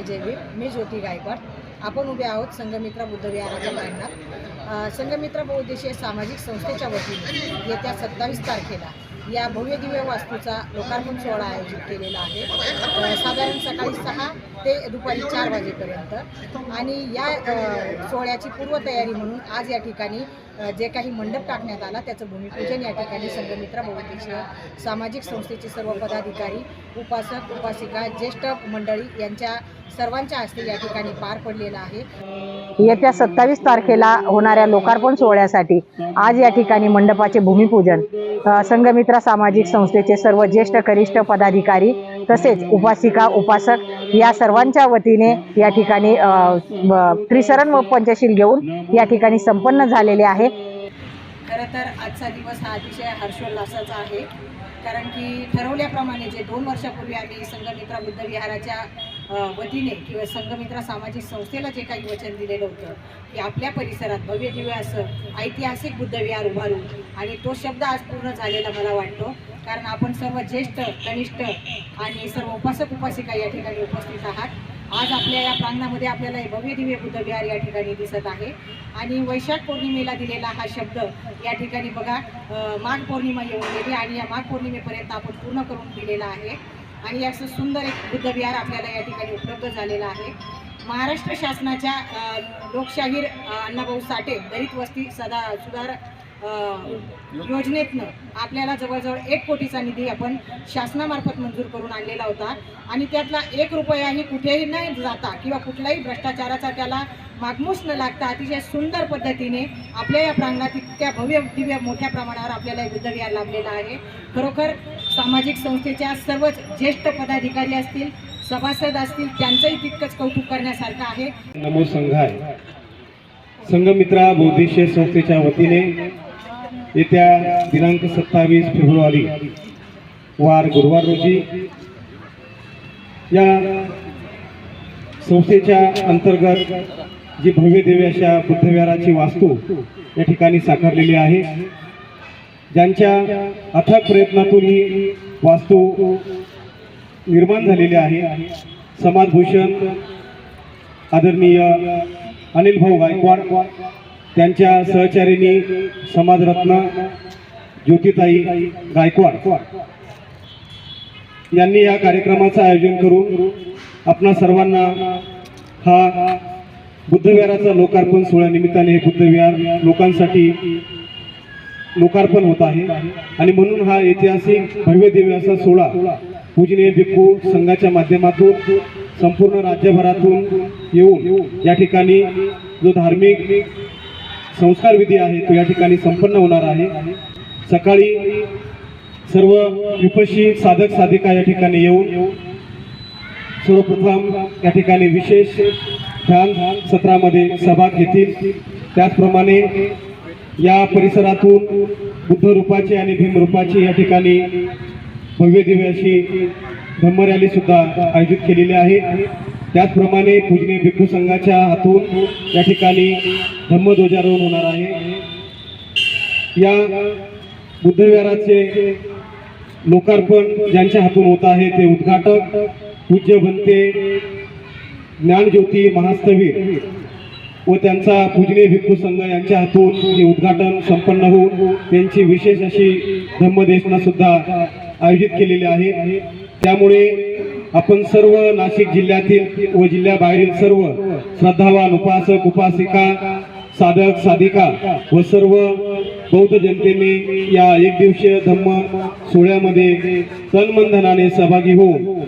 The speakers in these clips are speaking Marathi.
माताय जय भीम. मी ज्योती गायकवाड. आपण उभे आहोत संघमित्रा बुद्धविहाराच्या प्रांगणात अ, संघमित्रा बहुउद्देशीय सामाजिक संस्थेच्या वतीने येत्या सत्तावीस तारखेला या भव्य दिव्य वास्तूचा लोकार्पण सोहळा आयोजित केलेला आहे. साधारण सकाळी सहा ते दुपारी चार वाजेपर्यंत. आणि या सोहळ्याची पूर्वतयारी म्हणून आज या ठिकाणी जे काही मंडप टाकण्यात आला त्याचं भूमिपूजन या ठिकाणी संगमित्रा बहुउद्देशीय सामाजिक संस्थेचे सर्व पदाधिकारी उपासक उपासिका ज्येष्ठ मंडळी यांच्या सर्वांच्या हस्ते या ठिकाणी पार पडलेला आहे. येत्या सत्तावीस तारखेला होणाऱ्या लोकार्पण सोहळ्यासाठी आज या ठिकाणी मंडपाचे भूमिपूजन संघमित्रा सामाजिक संस्थेचे सर्व ज्येष्ठ कनिष्ठ पदाधिकारी तसेच उपासिका उपासक या सर्वांच्या वतीने या ठिकाणी त्रिसरण व पंचशील घेऊन या ठिकाणी संपन्न झालेले आहे. खरं तर आजचा दिवस हा अतिशय हर्षोल्लासाचा आहे. कारण की ठरवल्याप्रमाणे जे दोन वर्षापूर्वी आम्ही संघमित्रा बुद्ध विहाराच्या वतीने किंवा संघमित्रा सामाजिक संस्थेला जे काही वचन दिलेलं होतं की आपल्या परिसरात भव्य दिव्य असं ऐतिहासिक बुद्ध विहार उभारू आणि तो शब्द आज पूर्ण झालेला मला वाटतो. कारण आपण सर्व ज्येष्ठ कनिष्ठ आणि सर्व उपासक उपासिका या ठिकाणी उपस्थित आहात. आज आपल्या या प्रांगणामध्ये आपल्याला हे भव्य दिव्य बुद्धविहार या ठिकाणी दिसत आहे. आणि वैशाख पौर्णिमेला दिलेला हा शब्द या ठिकाणी बघा माघ पौर्णिमा येऊन गेली आणि या माघ पौर्णिमेपर्यंत आपण पूर्ण करून दिलेला आहे. आणि असं सुंदर एक बुद्धविहार आपल्याला या ठिकाणी उपलब्ध झालेला आहे. महाराष्ट्र शासनाच्या लोकशाहीर अण्णाभाऊ साठे दलित वस्ती सदा सुधार योजनेतनं आपल्याला जवळजवळ एक कोटीचा निधी आपण शासनामार्फत मंजूर करून आणलेला होता. आणि त्यातला एक रुपयाही कुठेही न जाता किंवा कुठलाही भ्रष्टाचाराचा त्याला मागमूस न लागता अतिशय सुंदर पद्धतीने आपल्या या प्रांगणात इतक्या भव्य दिव्य मोठ्या प्रमाणावर आपल्याला हे लाभलेला आहे. खरोखर सामाजिक संस्थेच्या सर्वच ज्येष्ठ पदाधिकारी असतील सभासद असतील त्यांचंही तितकंच कौतुक करण्यासारखं आहे. नमो मित्रा संघमित्रा संस्थेच्या वतीने येत्या दिनांक सत्तावीस फेब्रुवारी वार गुरुवार रोजी या संस्थेच्या अंतर्गत जी भव्य देवी अशा बुद्धविहाराची वास्तू या ठिकाणी साकारलेली आहे ज्यांच्या अथक प्रयत्नातून ही वास्तू निर्माण झालेली आहे. समाजभूषण आदरणीय अनिल भाऊ गायकवाड त्यांच्या सहचारिणी समाजरत्न ज्योतिताई गायकवाड यांनी या कार्यक्रमाचं आयोजन करून आपणा सर्वांना हा बुद्धविहाराचा लोकार्पण सोहळ्यानिमित्ताने हे बुद्धविहार लोकांसाठी लोकार्पण होत आहे. आणि म्हणून हा ऐतिहासिक भव्य दिव्य असा सोहळा पूजनीय भिक्खू संघाच्या माध्यमातून संपूर्ण राज्यभरातून येऊन या ठिकाणी जो धार्मिक संस्कार विधी आहे तो या ठिकाणी संपन्न होणार आहे. सकाळी सर्व विपशी साधक साधिका या ठिकाणी येऊन सर्वप्रथम या ठिकाणी विशेष ध्यान सत्रामध्ये सभा घेतील. त्याचप्रमाणे या परिसरातून बुद्ध रूपाची आणि भीम रूपाची या ठिकाणी भव्य दिव्य अशी धम्म रॅली सुद्धा आयोजित केलेली आहे. त्याचप्रमाणे पूजनीय भिक्खू संघाच्या हातून या ठिकाणी धम्मध्वजारोहण होणार आहे. या बुद्धविहाराचे लोकार्पण ज्यांच्या हातून होत आहे ते उद्घाटक पूज्य बनते ज्ञानज्योती महास्तवीर व त्यांचा पूजने भिक्खू संघ यांच्या हातून हे उद्घाटन संपन्न होऊन त्यांची विशेष अशी धम्मदेशना सुद्धा आयोजित केलेली आहे. त्यामुळे आपण सर्व नाशिक जिल्ह्यातील व जिल्ह्याबाहेरील सर्व श्रद्धावान उपासक उपासिका साधक साधिका व सर्व बौद्ध जनतेने या एक दिवसीय धम्म सोहळ्यामध्ये तनमंधनाने सहभागी होऊन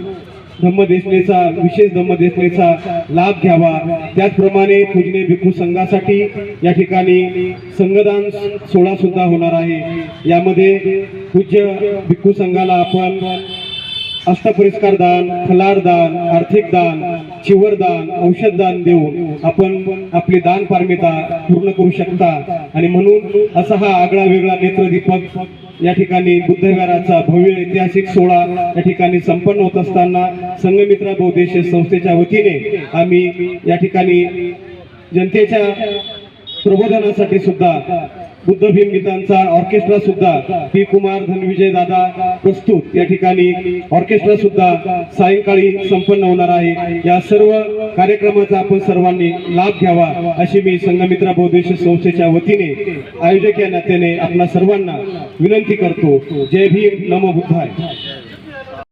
धम्मदेशनेचा विशेष धम्मदेशनेचा लाभ घ्यावा. त्याचप्रमाणे पूजने भिक्खू संघासाठी या ठिकाणी संघदान सोहळा सुद्धा होणार आहे. यामध्ये पूज्य भिक्खू संघाला आपण अष्टपरिष्कार दान फलार दान आर्थिक दान चिवर दान औषध दान देऊन आपण आपली दान पारमिता पूर्ण करू शकता. आणि म्हणून असा हा आगळा वेगळा नेत्रदीपक या ठिकाणी बुद्धविहाराचा भव्य ऐतिहासिक सोहळा या ठिकाणी संपन्न होत असताना संघमित्रा बहुदेश संस्थेच्या वतीने आम्ही या ठिकाणी जनतेच्या प्रबोधनासाठी सुद्धा बुद्ध भीम गीतांचा ऑर्केस्ट्रा सुद्धा पी कुमार धनविजय दादा प्रस्तुत. या ठिकाणी ऑर्केस्ट्रा सुद्धा सायंकाळी संपन्न होणार आहे. या सर्व कार्यक्रमाचा आपण सर्वांनी लाभ घ्यावा अशी मी संघमित्रा बौद्धिक संस्थेच्या वतीने आयोजक या नात्याने आपल्या सर्वांना विनंती करतो. जय भीम नमो बुद्धाय.